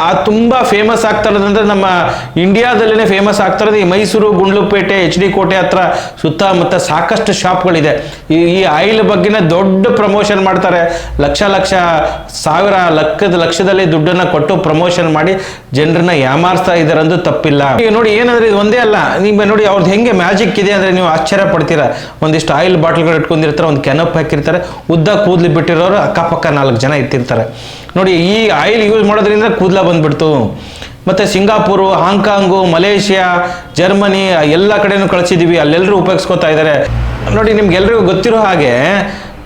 ಆ ತುಂಬಾ ಫೇಮಸ್ ಆಗ್ತಾ ಇರೋದಂದ್ರೆ ನಮ್ಮ ಇಂಡಿಯಾದಲ್ಲೇ ಫೇಮಸ್ ಆಗ್ತಾ ಇರೋದು ಈ ಮೈಸೂರು, ಗುಂಡ್ಲುಪೇಟೆ, ಎಚ್ ಡಿ ಕೋಟೆ ಹತ್ರ ಸುತ್ತಮುತ್ತ ಸಾಕಷ್ಟು ಶಾಪ್ಗಳಿದೆ. ಈ ಈ ಆಯಿಲ್ ಬಗ್ಗೆನೇ ದೊಡ್ಡ ಪ್ರಮೋಷನ್ ಮಾಡ್ತಾರೆ. ಲಕ್ಷ ಲಕ್ಷ, ಸಾವಿರ ಲಕ್ಕದ ಲಕ್ಷದಲ್ಲಿ ದುಡ್ಡನ್ನ ಕೊಟ್ಟು ಪ್ರಮೋಷನ್ ಮಾಡಿ ಜನರನ್ನ ಯಾಮಾರಿಸ್ತಾ ಇದ್ದಾರಂದು ತಪ್ಪಿಲ್ಲ. ಈಗ ನೋಡಿ ಏನಂದ್ರೆ ಇದು ಒಂದೇ ಅಲ್ಲ. ನಿಮ್ಮ ನೋಡಿ ಅವ್ರದ್ದು ಹೆಂಗೆ ಮ್ಯಾಜಿಕ್ ಇದೆ ಅಂದ್ರೆ ನೀವು ಆಶ್ಚರ್ಯ ಪಡ್ತೀರಾ. ಒಂದಿಷ್ಟು ಆಯಿಲ್ ಬಾಟ್ಲ್ಗಳು ಇಟ್ಕೊಂಡಿರ್ತಾರೆ, ಒಂದು ಕೆನಪ್ ಹಾಕಿರ್ತಾರೆ. ಉದ್ದ ಕೂದಲು ಬಿಟ್ಟಿರೋರು ಅಕ್ಕಪಕ್ಕ ನಾಲ್ಕು ಜನ ಇಟ್ಟಿರ್ತಾರೆ. ನೋಡಿ, ಈ ಆಯಿಲ್ ಯೂಸ್ ಮಾಡೋದ್ರಿಂದ ಕೂದಲ ಬಂದ್ಬಿಡ್ತು. ಮತ್ತು ಸಿಂಗಾಪುರು ಹಾಂಗ್ಕಾಂಗು ಮಲೇಷಿಯಾ, ಜರ್ಮನಿ ಎಲ್ಲ ಕಡೆನೂ ಕಳಿಸಿದ್ದೀವಿ ಅಲ್ಲೆಲ್ಲರೂ ಉಪಯೋಗಿಸ್ಕೊತಾ ಇದ್ದಾರೆ ನೋಡಿ ನಿಮ್ಗೆಲ್ರಿಗೂ ಗೊತ್ತಿರೋ ಹಾಗೆ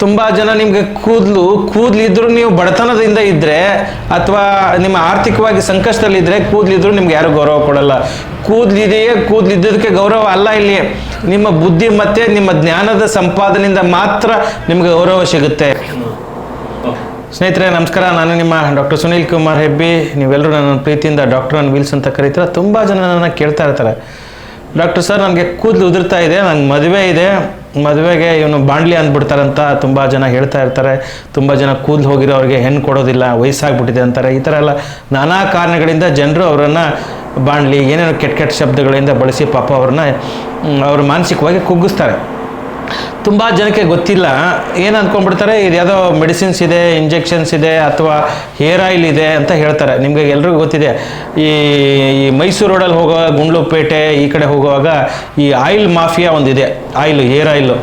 ತುಂಬ ಜನ ನಿಮಗೆ ಕೂದಲು, ಕೂದಲಿದ್ರು ನೀವು ಬಡತನದಿಂದ ಇದ್ದರೆ ಅಥವಾ ನಿಮ್ಮ ಆರ್ಥಿಕವಾಗಿ ಸಂಕಷ್ಟದಲ್ಲಿದ್ದರೆ ಕೂದಲಿದ್ರು ನಿಮ್ಗೆ ಯಾರು ಗೌರವ ಕೊಡಲ್ಲ. ಕೂದಲಿದೆಯೇ ಕೂದಲಿದ್ದದಕ್ಕೆ ಗೌರವ ಅಲ್ಲ ಇಲ್ಲಿ. ನಿಮ್ಮ ಬುದ್ಧಿ ಮತ್ತು ನಿಮ್ಮ ಜ್ಞಾನದ ಸಂಪಾದನೆಯಿಂದ ಮಾತ್ರ ನಿಮಗೆ ಗೌರವ ಸಿಗುತ್ತೆ. ಸ್ನೇಹಿತರೆ, ನಮಸ್ಕಾರ. ನಾನು ನಿಮ್ಮ ಡಾಕ್ಟರ್ ಸುನೀಲ್ ಕುಮಾರ್ ಹೆಬ್ಬಿ. ನೀವೆಲ್ಲರೂ ನನ್ನ ಪ್ರೀತಿಯಿಂದ ಡಾಕ್ಟರ್ ಅನ್ ವೀಲ್ಸ್ ಅಂತ ಕರೀತೀರ. ತುಂಬ ಜನ ನನ್ನ ಕೇಳ್ತಾ ಇರ್ತಾರೆ. ಡಾಕ್ಟರ್ ಸರ್, ನನಗೆ ಕೂದಲು ಉದುರ್ತಾ ಇದೆ, ನಂಗೆ ಮದುವೆ ಇದೆ. ಮದುವೆಗೆ ಇವನು ಬಾಂಡ್ಲಿ ಅಂದ್ಬಿಡ್ತಾರಂತ ತುಂಬ ಜನ ಹೇಳ್ತಾ ಇರ್ತಾರೆ. ತುಂಬ ಜನ ಕೂದಲು ಹೋಗಿರೋ ಅವ್ರಿಗೆ ಹೆಣ್ಣು ಕೊಡೋದಿಲ್ಲ, ವಯಸ್ಸಾಗ್ಬಿಟ್ಟಿದೆ ಅಂತಾರೆ. ಈ ಥರ ಎಲ್ಲ ನಾನಾ ಕಾರಣಗಳಿಂದ ಜನರು ಅವರನ್ನು ಬಾಂಡ್ಲಿ, ಏನೇನೋ ಕೆಟ್ಟ ಕೆಟ್ಟ ಶಬ್ದಗಳಿಂದ ಬಳಸಿ ಪಾಪ ಅವ್ರನ್ನ ಅವರು ಮಾನಸಿಕವಾಗಿ ಕುಗ್ಗಿಸ್ತಾರೆ. ತುಂಬ ಜನಕ್ಕೆ ಗೊತ್ತಿಲ್ಲ. ಏನು ಅಂದ್ಕೊಂಡ್ಬಿಡ್ತಾರೆ ಇದು ಯಾವುದೋ ಮೆಡಿಸಿನ್ಸ್ ಇದೆ, ಇಂಜೆಕ್ಷನ್ಸ್ ಇದೆ, ಅಥವಾ ಹೇರ್ ಆಯಿಲ್ ಇದೆ ಅಂತ ಹೇಳ್ತಾರೆ. ನಿಮಗೆ ಎಲ್ರಿಗೂ ಗೊತ್ತಿದೆ. ಈ ಈ ಮೈಸೂರು ರೋಡಲ್ಲಿ ಹೋಗುವಾಗ, ಗುಂಡ್ಲುಪೇಟೆ ಈ ಕಡೆ ಹೋಗುವಾಗ ಈ ಆಯಿಲ್ ಮಾಫಿಯಾ ಒಂದಿದೆ. Oil, hair oil.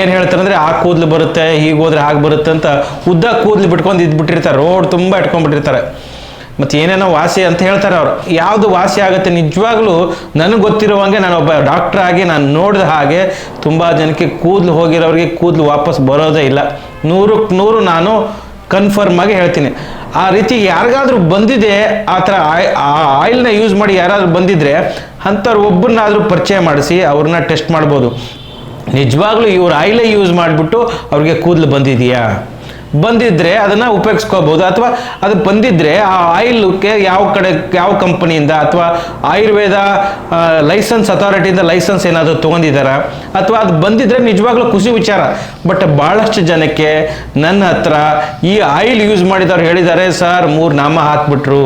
ಏನು ಹೇಳ್ತಾರೆ ಅಂದರೆ, ಆ ಕೂದಲು ಬರುತ್ತೆ, ಹೀಗೆ ಹೋದ್ರೆ ಹಾಗೆ ಬರುತ್ತೆ ಅಂತ ಉದ್ದ ಕೂದಲು ಬಿಟ್ಕೊಂಡು ಇದ್ಬಿಟ್ಟಿರ್ತಾರೆ. ರೋಡ್ ತುಂಬ ಇಟ್ಕೊಂಡ್ಬಿಟ್ಟಿರ್ತಾರೆ ಮತ್ತು ಏನೇನೋ ವಾಸಿ ಅಂತ ಹೇಳ್ತಾರೆ ಅವರು. ಯಾವುದು ವಾಸಿ ಆಗುತ್ತೆ ನಿಜವಾಗ್ಲೂ ನನಗೆ ಗೊತ್ತಿರುವಂಗೆ ನಾನು ಒಬ್ಬ ಡಾಕ್ಟರ್ ಆಗಿ ನಾನು ನೋಡಿದ ಹಾಗೆ ತುಂಬ ಜನಕ್ಕೆ ಕೂದಲು ಹೋಗಿರೋರಿಗೆ ಕೂದಲು ವಾಪಸ್ ಬರೋದೇ ಇಲ್ಲ. ನೂರಕ್ಕೆ ನೂರು ನಾನು ಕನ್ಫರ್ಮ್ ಆಗಿ ಹೇಳ್ತೀನಿ. ಆ ರೀತಿ ಯಾರಿಗಾದ್ರೂ ಬಂದಿದೆ, ಆ ಥರ ಆಯ್- ಆ ಆಯಿಲ್ನ ಯೂಸ್ ಮಾಡಿ ಯಾರಾದರೂ ಬಂದಿದ್ರೆ ಅಂಥವ್ರು ಒಬ್ಬರನ್ನಾದರೂ ಪರಿಚಯ ಮಾಡಿಸಿ ಅವ್ರನ್ನ ಟೆಸ್ಟ್ ಮಾಡ್ಬೋದು. ನಿಜವಾಗ್ಲೂ ಇವ್ರ ಆಯಿಲೇ ಯೂಸ್ ಮಾಡಿಬಿಟ್ಟು ಅವ್ರಿಗೆ ಕೂದಲು ಬಂದಿದೆಯಾ? ಬಂದಿದ್ರೆ ಅದನ್ನ ಉಪಯೋಗಿಸ್ಕೋಬಹುದು ಅಥವಾ ಅದು ಬಂದಿದ್ರೆ ಆ ಆಯಿಲ್ಗೆ ಯಾವ ಕಡೆ, ಯಾವ ಕಂಪನಿಯಿಂದ ಅಥವಾ ಆಯುರ್ವೇದ ಲೈಸೆನ್ಸ್ ಅಥಾರಿಟಿಯಿಂದ ಲೈಸೆನ್ಸ್ ಏನಾದರೂ ತೊಗೊಂಡಿದ್ದಾರಾ? ಅಥವಾ ಅದು ಬಂದಿದ್ರೆ ನಿಜವಾಗ್ಲೂ ಖುಷಿ ವಿಚಾರ. ಬಟ್ ಬಹಳಷ್ಟು ಜನಕ್ಕೆ ನನ್ನ ಹತ್ರ ಈ ಆಯಿಲ್ ಯೂಸ್ ಮಾಡಿದವ್ರು ಹೇಳಿದ್ದಾರೆ, ಸರ್ ಮೂರು ನಾಮ ಹಾಕ್ಬಿಟ್ರು.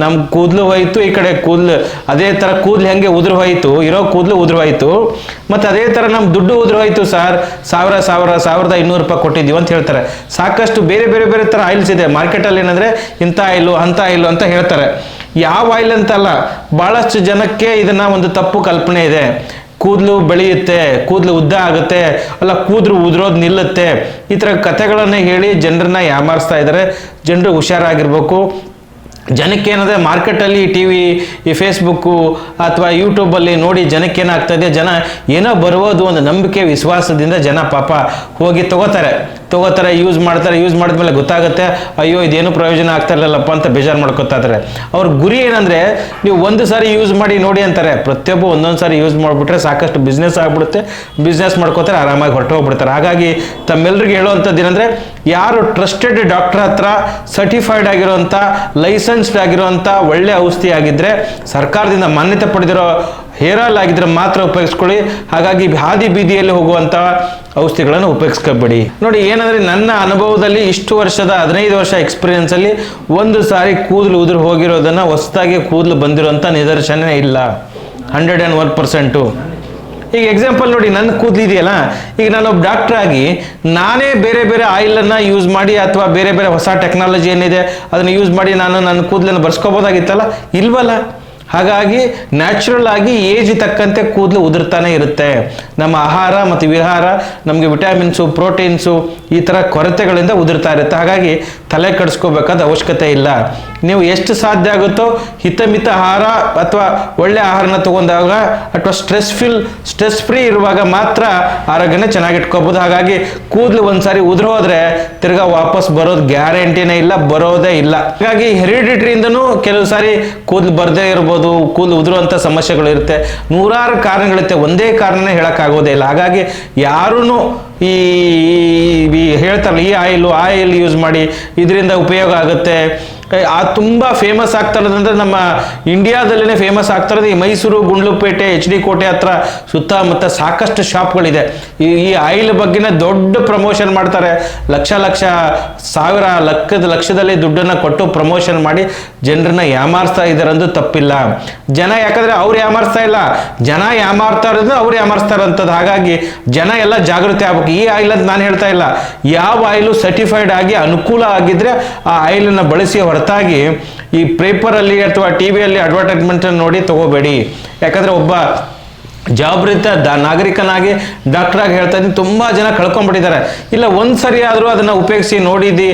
ನಮ್ಮ ಕೂದಲು ಹೋಯ್ತು, ಈ ಕಡೆ ಕೂದಲು, ಅದೇ ಥರ ಕೂದಲು ಹೆಂಗೆ ಉದುರು ಹೋಯ್ತು, ಇರೋ ಕೂದಲು ಉದುರು ಹೋಯ್ತು. ಮತ್ತು ಅದೇ ಥರ ನಮ್ಮ ದುಡ್ಡು ಉದುರು ಹೋಯ್ತು ಸರ್, ಸಾವಿರ ಸಾವಿರ, ಸಾವಿರದ ಇನ್ನೂರು ರೂಪಾಯಿ ಕೊಟ್ಟಿದ್ದೀವಿ ಅಂತ ಹೇಳ್ತಾರೆ. ಸಾಕಷ್ಟು ಬೇರೆ ಬೇರೆ ಬೇರೆ ಥರ ಆಯಿಲ್ಸ್ ಇದೆ. ಮಾರ್ಕೆಟಲ್ಲಿ ಏನಂದರೆ ಇಂಥ ಆಯಿಲು ಅಂತ ಆಯಿಲು ಅಂತ ಹೇಳ್ತಾರೆ. ಯಾವ ಆಯಿಲ್ ಅಂತಲ್ಲ ಭಾಳಷ್ಟು ಜನಕ್ಕೆ ಇದನ್ನ ಒಂದು ತಪ್ಪು ಕಲ್ಪನೆ ಇದೆ. ಕೂದಲು ಬೆಳೆಯುತ್ತೆ, ಕೂದಲು ಉದ್ದ ಆಗುತ್ತೆ, ಅಲ್ಲ ಕೂದಲು ಉದುರೋದು ನಿಲ್ಲುತ್ತೆ. ಈ ಥರ ಕಥೆಗಳನ್ನು ಹೇಳಿ ಜನರನ್ನ ಯಾಮಾರಿಸ್ತಾ ಇದ್ದಾರೆ ಜನರು ಹುಷಾರಾಗಿರ್ಬೇಕು. ಜನಕ್ಕೆ ಏನಂದರೆ ಮಾರ್ಕೆಟಲ್ಲಿ ಟಿ ವಿ ಈ ಫೇಸ್ಬುಕ್ಕು ಅಥವಾ ಯೂಟ್ಯೂಬಲ್ಲಿ ನೋಡಿ ಜನಕ್ಕೆ ಏನಾಗ್ತದೆ ಜನ ಏನೋ ಬರುವುದು ಒಂದು ನಂಬಿಕೆ, ವಿಶ್ವಾಸದಿಂದ ಜನ ಪಾಪ ಹೋಗಿ ತಗೋತಾರೆ. ತಗೋತಾರೆ ಯೂಸ್ ಮಾಡ್ತಾರೆ ಯೂಸ್ ಮಾಡಿದ್ಮೇಲೆ ಗೊತ್ತಾಗುತ್ತೆ, ಅಯ್ಯೋ, ಇದೇನು ಪ್ರಯೋಜನ ಆಗ್ತಾ ಇರಲಿಲ್ಲಪ್ಪ ಅಂತ ಬೇಜಾರು ಮಾಡ್ಕೊತಾ ಇದ್ದಾರೆ ಅವ್ರ ಗುರಿ ಏನಂದರೆ, ನೀವು ಒಂದು ಸಾರಿ ಯೂಸ್ ಮಾಡಿ ನೋಡಿ ಅಂತಾರೆ. ಪ್ರತಿಯೊಬ್ಬ ಒಂದೊಂದು ಸಾರಿ ಯೂಸ್ ಮಾಡಿಬಿಟ್ರೆ ಸಾಕಷ್ಟು ಬಿಸ್ನೆಸ್ ಆಗ್ಬಿಡುತ್ತೆ. ಬಿಸ್ನೆಸ್ ಮಾಡ್ಕೋತಾರೆ, ಆರಾಮಾಗಿ ಹೊರಟು ಹೋಗ್ಬಿಡ್ತಾರೆ. ಹಾಗಾಗಿ ತಮ್ಮೆಲ್ಲರಿಗೂ ಹೇಳುವಂಥದ್ದು ಏನಂದರೆ, ಯಾರು ಟ್ರಸ್ಟೆಡ್ ಡಾಕ್ಟರ್ ಹತ್ರ ಸರ್ಟಿಫೈಡ್ ಆಗಿರುವಂಥ ಲೈಸೆನ್ಸ್ಡ್ ಆಗಿರುವಂಥ ಒಳ್ಳೆ ಔಷಧಿ ಆಗಿದ್ದರೆ ಸರ್ಕಾರದಿಂದ ಮಾನ್ಯತೆ ಪಡೆದಿರೋ ಹೇರ್ ಆಯಿಲ್ ಆಗಿದ್ರೆ ಮಾತ್ರ ಉಪಯೋಗಿಸ್ಕೊಳ್ಳಿ. ಹಾಗಾಗಿ ಹಾದಿ ಬೀದಿಯಲ್ಲಿ ಹೋಗುವಂಥ ಔಷಧಿಗಳನ್ನು ಉಪಯೋಗಿಸ್ಕೊಬೇಡಿ. ನೋಡಿ, ಏನಂದ್ರೆ ನನ್ನ ಅನುಭವದಲ್ಲಿ ಇಷ್ಟು ವರ್ಷದ ಹದಿನೈದು ವರ್ಷ ಎಕ್ಸ್ಪೀರಿಯನ್ಸ್ ಅಲ್ಲಿ ಒಂದು ಸಾರಿ ಕೂದಲು ಉದುರು ಹೋಗಿರೋದನ್ನ ಹೊಸದಾಗಿ ಕೂದಲು ಬಂದಿರೋಂಥ ನಿದರ್ಶನ ಇಲ್ಲ. ಹಂಡ್ರೆಡ್ ಆ್ಯಂಡ್ ಒನ್ ಪರ್ಸೆಂಟು ಈಗ ಎಕ್ಸಾಂಪಲ್ ನೋಡಿ, ನನ್ನ ಕೂದಲು ಇದೆಯಲ್ಲ? ಈಗ ನಾನು ಒಬ್ಬ ಡಾಕ್ಟರ್ ಆಗಿ ನಾನೇ ಬೇರೆ ಬೇರೆ ಆಯಿಲನ್ನು ಯೂಸ್ ಮಾಡಿ ಅಥವಾ ಬೇರೆ ಬೇರೆ ಹೊಸ ಟೆಕ್ನಾಲಜಿ ಏನಿದೆ, ಅದನ್ನು ಯೂಸ್ ಮಾಡಿ ನಾನು ನನ್ನ ಕೂದಲನ್ನು ಬರ್ಸ್ಕೋಬೋದಾಗಿತ್ತಲ್ಲ? ಇಲ್ವಲ್ಲ. ಹಾಗಾಗಿ ನ್ಯಾಚುರಲ್ ಆಗಿ ಏಜ್ ತಕ್ಕಂತೆ ಕೂದಲು ಉದುರ್ತಾನೆ ಇರುತ್ತೆ. ನಮ್ಮ ಆಹಾರ ಮತ್ತು ವಿಹಾರ, ನಮಗೆ ವಿಟಮಿನ್ಸು ಪ್ರೋಟೀನ್ಸು ಈ ಥರ ಕೊರತೆಗಳಿಂದ ಉದುರ್ತಾ ಇರುತ್ತೆ. ಹಾಗಾಗಿ ತಲೆ ಕೆಡಿಸ್ಕೋಬೇಕಾದ ಅವಶ್ಯಕತೆ ಇಲ್ಲ. ನೀವು ಎಷ್ಟು ಸಾಧ್ಯ ಆಗುತ್ತೋ ಹಿತಮಿತ ಆಹಾರ ಅಥವಾ ಒಳ್ಳೆ ಆಹಾರನ ತಗೊಂಡಾಗ ಅಥವಾ ಸ್ಟ್ರೆಸ್ ಫಿಲ್ ಸ್ಟ್ರೆಸ್ ಫ್ರೀ ಇರುವಾಗ ಮಾತ್ರ ಆರೋಗ್ಯನ ಚೆನ್ನಾಗಿಟ್ಕೋಬಹುದು ಹಾಗಾಗಿ ಕೂದಲು ಒಂದ್ಸಾರಿ ಉದುರು ಹೋದ್ರೆ ತಿರ್ಗಾ ವಾಪಸ್ ಬರೋದು ಗ್ಯಾರಂಟಿನೇ ಇಲ್ಲ, ಬರೋದೇ ಇಲ್ಲ. ಹಾಗಾಗಿ ಹೆರಿಡಿಟ್ರಿಯಿಂದನೂ ಕೆಲವು ಸಾರಿ ಕೂದಲು ಬರದೇ ಇರ್ಬೋದು, ಕೂದಲು ಉದುರುವಂಥ ಸಮಸ್ಯೆಗಳು ಇರುತ್ತೆ. ನೂರಾರು ಕಾರಣಗಳಿರುತ್ತೆ, ಒಂದೇ ಕಾರಣನೇ ಹೇಳೋಕ್ಕಾಗೋದೇ ಇಲ್ಲ. ಹಾಗಾಗಿ ಯಾರೂ ಈ ಹೇಳ್ತಾರಲ್ಲ ಈ ಆಯಿಲು ಆಯಿಲ್ ಯೂಸ್ ಮಾಡಿ ಇದರಿಂದ ಉಪಯೋಗ ಆಗುತ್ತೆ. ಆ ತುಂಬ ಫೇಮಸ್ ಆಗ್ತಾ ಇರೋದಂದ್ರೆ ನಮ್ಮ ಇಂಡಿಯಾದಲ್ಲೇ ಫೇಮಸ್ ಆಗ್ತಾ ಇರೋದು ಈ ಮೈಸೂರು, ಗುಂಡ್ಲುಪೇಟೆ, ಎಚ್ ಡಿ ಕೋಟೆ ಹತ್ರ ಸುತ್ತಮುತ್ತ ಸಾಕಷ್ಟು ಶಾಪ್ಗಳಿದೆ. ಈ ಈ ಆಯಿಲ್ ಬಗ್ಗೆನೇ ದೊಡ್ಡ ಪ್ರಮೋಷನ್ ಮಾಡ್ತಾರೆ. ಲಕ್ಷ ಲಕ್ಷ, ಸಾವಿರ ಲಕ್ಕದ ಲಕ್ಷದಲ್ಲಿ ದುಡ್ಡನ್ನು ಕೊಟ್ಟು ಪ್ರಮೋಷನ್ ಮಾಡಿ ಜನರನ್ನ ಯಾಮಾರಿಸ್ತಾ ಇದ್ದಾರೆ ಅಂದು ತಪ್ಪಿಲ್ಲ. ಜನ ಯಾಕಂದ್ರೆ ಅವ್ರು ಯಾಮಾರಿಸ್ತಾ ಇಲ್ಲ. ಜನ ಯಾಮಾರ್ತಾ ಇರೋದು ಅವ್ರು ಯಾಮಾರಿಸ್ತಾ ಅಂತದ್ದು ಹಾಗಾಗಿ ಜನ ಎಲ್ಲ ಜಾಗೃತಿ ಆಗ್ಬೇಕು. ಈ ಆಯಿಲ್ ಅಂತ ನಾನು ಹೇಳ್ತಾ ಇಲ್ಲ. ಯಾವ ಆಯಿಲು ಸರ್ಟಿಫೈಡ್ ಆಗಿ ಅನುಕೂಲ ಆಗಿದ್ರೆ ಆ ಆಯಿಲನ್ನು ಬಳಸಿ ಹೊರತಾಗಿ ಈ ಪೇಪರಲ್ಲಿ ಅಥವಾ ಟಿ ವಿಯಲ್ಲಿ ಅಡ್ವರ್ಟೈಸ್ಮೆಂಟ್ ನೋಡಿ ತಗೋಬೇಡಿ. ಯಾಕಂದ್ರೆ ಒಬ್ಬ ಜವಾಬ್ದಾರಿತ ದ ನಾಗರಿಕನಾಗಿ ಡಾಕ್ಟ್ರಾಗಿ ಹೇಳ್ತಾ ಇದ್ದೀನಿ. ತುಂಬ ಜನ ಕಳ್ಕೊಂಡ್ಬಿಟ್ಟಿದ್ದಾರೆ. ಇಲ್ಲ, ಒಂದು ಸರಿ ಆದರೂ ಅದನ್ನು ಉಪಯೋಗಿಸಿ ನೋಡಿದಿ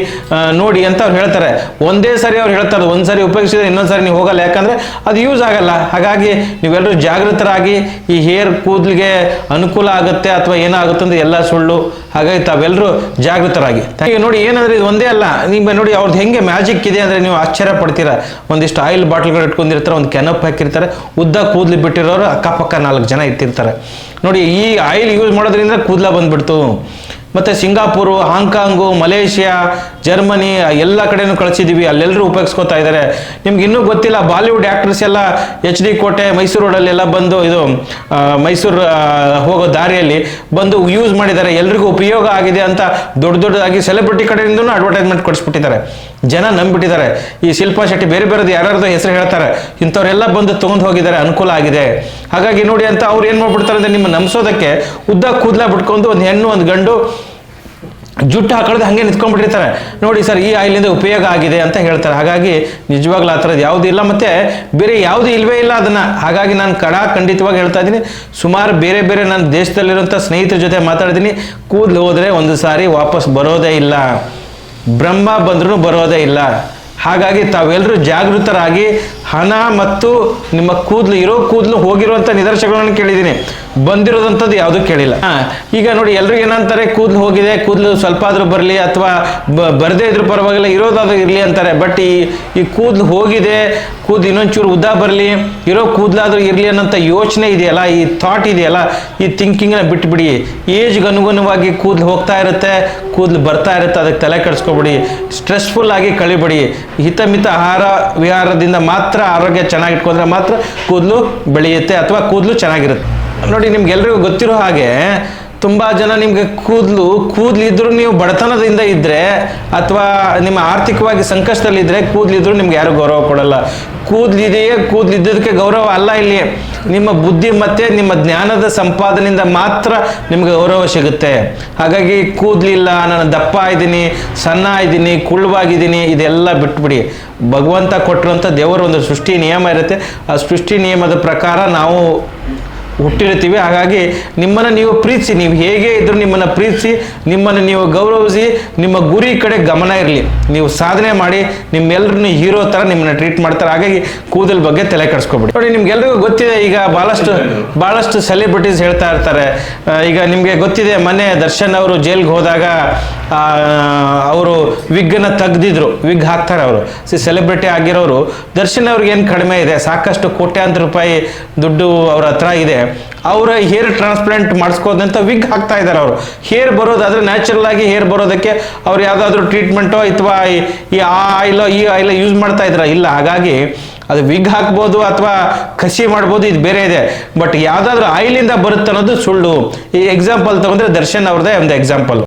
ನೋಡಿ ಅಂತ ಅವ್ರು ಹೇಳ್ತಾರೆ. ಒಂದೇ ಸರಿ ಅವ್ರು ಹೇಳ್ತಾರೆ ಒಂದು ಸರಿ ಉಪಯೋಗಿಸಿದ್ರೆ ಇನ್ನೊಂದು ಸರಿ ನೀವು ಹೋಗಲ್ಲ. ಯಾಕಂದರೆ ಅದು ಯೂಸ್ ಆಗಲ್ಲ. ಹಾಗಾಗಿ ನೀವೆಲ್ಲರೂ ಜಾಗೃತರಾಗಿ ಈ ಹೇರ್ ಕೂದಲಿಗೆ ಅನುಕೂಲ ಆಗುತ್ತೆ ಅಥವಾ ಏನಾಗುತ್ತೆ ಅಂದ್ರೆ ಎಲ್ಲ ಸುಳ್ಳು. ಹಾಗಾಗಿ ತಾವೆಲ್ಲರೂ ಜಾಗೃತರಾಗಿ. ಈಗ ನೋಡಿ, ಏನಂದ್ರೆ ಇದು ಒಂದೇ ಅಲ್ಲ. ನೀವು ನೋಡಿ ಅವ್ರದ್ದು ಹೆಂಗೆ ಮ್ಯಾಜಿಕ್ ಇದೆ ಅಂದರೆ ನೀವು ಆಶ್ಚರ್ಯ ಪಡ್ತೀರಾ. ಒಂದಿಷ್ಟು ಆಯಿಲ್ ಬಾಟ್ಲ್ಗಳು ಇಟ್ಕೊಂಡಿರ್ತಾರೆ, ಒಂದು ಕೆನಪ್ ಹಾಕಿರ್ತಾರೆ. ಉದ್ದ ಕೂದಲು ಬಿಟ್ಟಿರೋರು ಅಕ್ಕಪಕ್ಕ ನಾಲ್ಕು ಜನ ಇಟ್ಟಿರ್ತಾರೆ. ನೋಡಿ, ಈ ಆಯಿಲ್ ಯೂಸ್ ಮಾಡೋದ್ರಿಂದ ಕೂದಲ ಬಂದ್ಬಿಡ್ತು. ಮತ್ತು ಸಿಂಗಾಪುರು ಹಾಂಗ್ಕಾಂಗು ಮಲೇಷಿಯಾ, ಜರ್ಮನಿ ಎಲ್ಲ ಕಡೆನೂ ಕಳಿಸಿದ್ದೀವಿ ಅಲ್ಲೆಲ್ಲರೂ ಉಪಯೋಗಿಸ್ಕೊತಾ ಇದ್ದಾರೆ ನಿಮ್ಗೆ ಇನ್ನೂ ಗೊತ್ತಿಲ್ಲ, ಬಾಲಿವುಡ್ ಆ್ಯಕ್ಟ್ರಸ್ ಎಲ್ಲ ಎಚ್ ಡಿ ಕೋಟೆ, ಮೈಸೂರು ರೋಡಲ್ಲೆಲ್ಲ ಬಂದು ಇದು ಮೈಸೂರು ಹೋಗೋ ದಾರಿಯಲ್ಲಿ ಬಂದು ಯೂಸ್ ಮಾಡಿದ್ದಾರೆ. ಎಲ್ರಿಗೂ ಉಪಯೋಗ ಆಗಿದೆ ಅಂತ ದೊಡ್ಡ ದೊಡ್ಡದಾಗಿ ಸೆಲೆಬ್ರಿಟಿ ಕಡೆಯಿಂದನೂ ಅಡ್ವರ್ಟೈಸ್ಮೆಂಟ್ ಕೊಡಿಸ್ಬಿಟ್ಟಿದ್ದಾರೆ. ಜನ ನಂಬಿಟ್ಟಿದ್ದಾರೆ ಈ ಶಿಲ್ಪಾ ಶೆಟ್ಟಿ ಬೇರೆ ಬೇರೆದು ಯಾರ್ಯಾರ್ದು ಹೆಸರು ಹೇಳ್ತಾರೆ. ಇಂಥವ್ರೆಲ್ಲ ಬಂದು ತೊಗೊಂಡು ಹೋಗಿದ್ದಾರೆ. ಅನುಕೂಲ ಆಗಿದೆ. ಹಾಗಾಗಿ ನೋಡಿ ಅಂತ ಅವ್ರು ಏನು ಮಾಡ್ಬಿಡ್ತಾರೆ ಅಂದ್ರೆ ನಿಮ್ಮ ನಂಬಿಸೋದಕ್ಕೆ ಉದ್ದ ಕೂದಲ ಬಿಟ್ಕೊಂಡು ಒಂದು ಹೆಣ್ಣು, ಒಂದು ಗಂಡು ಜುಟ್ಟು ಹಾಕೊಳ್ಳೋದು ಹಾಗೆ ನಿಂತ್ಕೊಂಡ್ಬಿಟ್ಟಿರ್ತಾರೆ. ನೋಡಿ ಸರ್, ಈ ಆಯಿಲಿಂದ ಉಪಯೋಗ ಆಗಿದೆ ಅಂತ ಹೇಳ್ತಾರೆ. ಹಾಗಾಗಿ ನಿಜವಾಗ್ಲೂ ಆ ಥರದ್ದು ಯಾವುದೂ ಇಲ್ಲ ಮತ್ತು ಬೇರೆ ಯಾವುದೂ ಇಲ್ವೇ ಇಲ್ಲ ಅದನ್ನು. ಹಾಗಾಗಿ ನಾನು ಕಡಾ ಖಂಡಿತವಾಗಿ ಹೇಳ್ತಾ ಇದ್ದೀನಿ. ಸುಮಾರು ಬೇರೆ ಬೇರೆ ನನ್ನ ದೇಶದಲ್ಲಿರುವಂಥ ಸ್ನೇಹಿತರ ಜೊತೆ ಮಾತಾಡಿದ್ದೀನಿ ಕೂದಲು ಹೋದರೆ ಒಂದು ಸಾರಿ ವಾಪಸ್ ಬರೋದೇ ಇಲ್ಲ. ಬ್ರಹ್ಮ ಬಂದ್ರೂ ಬರೋದೇ ಇಲ್ಲ. ಹಾಗಾಗಿ ತಾವೆಲ್ಲರೂ ಜಾಗೃತರಾಗಿ ಹಣ ಮತ್ತು ನಿಮ್ಮ ಕೂದಲು, ಇರೋ ಕೂದಲು ಹೋಗಿರುವಂಥ ನಿದರ್ಶನಗಳನ್ನು ಕೇಳಿದ್ದೀನಿ. ಬಂದಿರೋದಂಥದ್ದು ಯಾವುದೂ ಕೇಳಿಲ್ಲ. ಈಗ ನೋಡಿ ಎಲ್ರಿಗೂ ಏನಂತಾರೆ? ಕೂದಲು ಹೋಗಿದೆ, ಕೂದಲು ಸ್ವಲ್ಪ ಆದರೂ ಬರಲಿ ಅಥವಾ ಬರದೇ ಇದ್ರೂ ಪರವಾಗಿಲ್ಲ, ಇರೋದಾದ್ರೂ ಇರಲಿ ಅಂತಾರೆ. ಬಟ್ ಈ ಈ ಕೂದಲು ಹೋಗಿದೆ, ಕೂದಲು ಇನ್ನೊಂಚೂರು ಉದ್ದ ಬರಲಿ, ಇರೋ ಕೂದಲಾದರೂ ಇರಲಿ ಅನ್ನೋಂಥ ಯೋಚನೆ ಇದೆಯಲ್ಲ, ಈ ಥಾಟ್ ಇದೆಯಲ್ಲ, ಈ ಥಿಂಕಿಂಗ್ನ ಬಿಟ್ಬಿಡಿ. ಏಜ್ಗೆ ಅನುಗುಣವಾಗಿ ಕೂದಲು ಹೋಗ್ತಾ ಇರುತ್ತೆ, ಕೂದಲು ಬರ್ತಾ ಇರುತ್ತೆ, ಅದಕ್ಕೆ ತಲೆ ಕೆಡಿಸ್ಕೊಬಿಡಿ. ಸ್ಟ್ರೆಸ್ಫುಲ್ ಆಗಿ ಕಳಿಬಿಡಿ. ಹಿತಮಿತ ಆಹಾರ ವಿಹಾರದಿಂದ ಮಾತ್ರ ಆರೋಗ್ಯ ಚೆನ್ನಾಗಿ ಇಟ್ಕೊಂಡ್ರೆ ಮಾತ್ರ ಕೂದಲು ಬೆಳೆಯುತ್ತೆ ಅಥವಾ ಕೂದಲು ಚೆನ್ನಾಗಿರುತ್ತೆ. ನೋಡಿ, ನಿಮ್ಗೆಲ್ರಿಗೂ ಗೊತ್ತಿರೋ ಹಾಗೆ ತುಂಬ ಜನ ನಿಮಗೆ ಕೂದಲು, ಕೂದಲಿದ್ರು ನೀವು ಬಡತನದಿಂದ ಇದ್ದರೆ ಅಥವಾ ನಿಮ್ಮ ಆರ್ಥಿಕವಾಗಿ ಸಂಕಷ್ಟದಲ್ಲಿದ್ದರೆ ಕೂದಲಿದ್ರು ನಿಮ್ಗೆ ಯಾರು ಗೌರವ ಕೊಡಲ್ಲ. ಕೂದಲಿದೆಯೇ, ಕೂದಲಿದ್ದದಕ್ಕೆ ಗೌರವ ಅಲ್ಲ ಇಲ್ಲಿ. ನಿಮ್ಮ ಬುದ್ಧಿ ಮತ್ತು ನಿಮ್ಮ ಜ್ಞಾನದ ಸಂಪಾದನೆಯಿಂದ ಮಾತ್ರ ನಿಮಗೆ ಗೌರವ ಸಿಗುತ್ತೆ. ಹಾಗಾಗಿ ಕೂದಲಿಲ್ಲ, ನಾನು ದಪ್ಪ ಇದ್ದೀನಿ, ಸಣ್ಣ ಇದ್ದೀನಿ ಕುಳ್ಳುವಾಗಿದ್ದೀನಿ ಇದೆಲ್ಲ ಬಿಟ್ಬಿಡಿ. ಭಗವಂತ ಕೊಟ್ಟಿರುವಂಥ ದೇವರ ಒಂದು ಸೃಷ್ಟಿ ನಿಯಮ ಇರುತ್ತೆ. ಆ ಸೃಷ್ಟಿ ನಿಯಮದ ಪ್ರಕಾರ ನಾವು ಹುಟ್ಟಿರ್ತೀವಿ ಹಾಗಾಗಿ ನಿಮ್ಮನ್ನು ನೀವು ಪ್ರೀತಿಸಿ, ನೀವು ಹೇಗೆ ಇದ್ರೂ ನಿಮ್ಮನ್ನು ಪ್ರೀತಿಸಿ, ನಿಮ್ಮನ್ನು ನೀವು ಗೌರವಿಸಿ, ನಿಮ್ಮ ಗುರಿ ಕಡೆ ಗಮನ ಇರಲಿ. ನೀವು ಸಾಧನೆ ಮಾಡಿ ನಿಮ್ಮೆಲ್ಲರನ್ನು ಹೀರೋ ಥರ ನಿಮ್ಮನ್ನು ಟ್ರೀಟ್ ಮಾಡ್ತಾರೆ. ಹಾಗಾಗಿ ಕೂದಲ್ ಬಗ್ಗೆ ತಲೆ ಕೆಡಿಸ್ಕೊಬಿಡಿ. ನೋಡಿ, ನಿಮ್ಗೆಲ್ರಿಗೂ ಗೊತ್ತಿದೆ, ಈಗ ಭಾಳಷ್ಟು ಭಾಳಷ್ಟು ಸೆಲೆಬ್ರಿಟೀಸ್ ಹೇಳ್ತಾ ಇರ್ತಾರೆ. ಈಗ ನಿಮಗೆ ಗೊತ್ತಿದೆ ಮೊನ್ನೆ ದರ್ಶನ್ ಅವರು ಜೈಲ್ಗೆ ಹೋದಾಗ ಅವರು ವಿಗ್ಗನ್ನು ತೆಗೆದಿದ್ರು, ವಿಗ್ ಹಾಕ್ತಾರೆ ಅವರು. ಸಿ ಸೆಲೆಬ್ರಿಟಿ ಆಗಿರೋರು, ದರ್ಶನ್ ಅವ್ರಿಗೆ ಏನು ಕಡಿಮೆ ಇದೆ? ಸಾಕಷ್ಟು ಕೋಟ್ಯಾಂತರ ರೂಪಾಯಿ ದುಡ್ಡು ಅವ್ರ ಹತ್ರ ಇದೆ. ಅವರ ಹೇರ್ ಟ್ರಾನ್ಸ್ಪ್ಲಾಂಟ್ ಮಾಡಿಸ್ಕೋದಂತ ವಿಗ್ ಹಾಕ್ತಾ ಇದ್ದಾರೆ ಅವರು. ಹೇರ್ ಬರೋದಾದ್ರೆ ನ್ಯಾಚುರಲ್ ಆಗಿ ಹೇರ್ ಬರೋದಕ್ಕೆ ಅವ್ರು ಯಾವುದಾದ್ರೂ ಟ್ರೀಟ್ಮೆಂಟೋ ಅಥವಾ ಈ ಆ ಆಯಿಲೋ, ಈ ಆಯಿಲೋ ಯೂಸ್ ಮಾಡ್ತಾ ಇದ್ರ? ಇಲ್ಲ, ಹಾಗಾಗಿ ಅದು ವಿಗ್ ಹಾಕ್ಬೋದು ಅಥವಾ ಕಸಿ ಮಾಡ್ಬೋದು, ಇದು ಬೇರೆ ಇದೆ. ಬಟ್ ಯಾವುದಾದ್ರೂ ಆಯಿಲಿಂದ ಬರುತ್ತೆ ಅನ್ನೋದು ಸುಳ್ಳು. ಈ ಎಕ್ಸಾಂಪಲ್ ತಗೊಂಡ್ರೆ ದರ್ಶನ್ ಅವ್ರದ್ದೇ ಒಂದು ಎಕ್ಸಾಂಪಲ್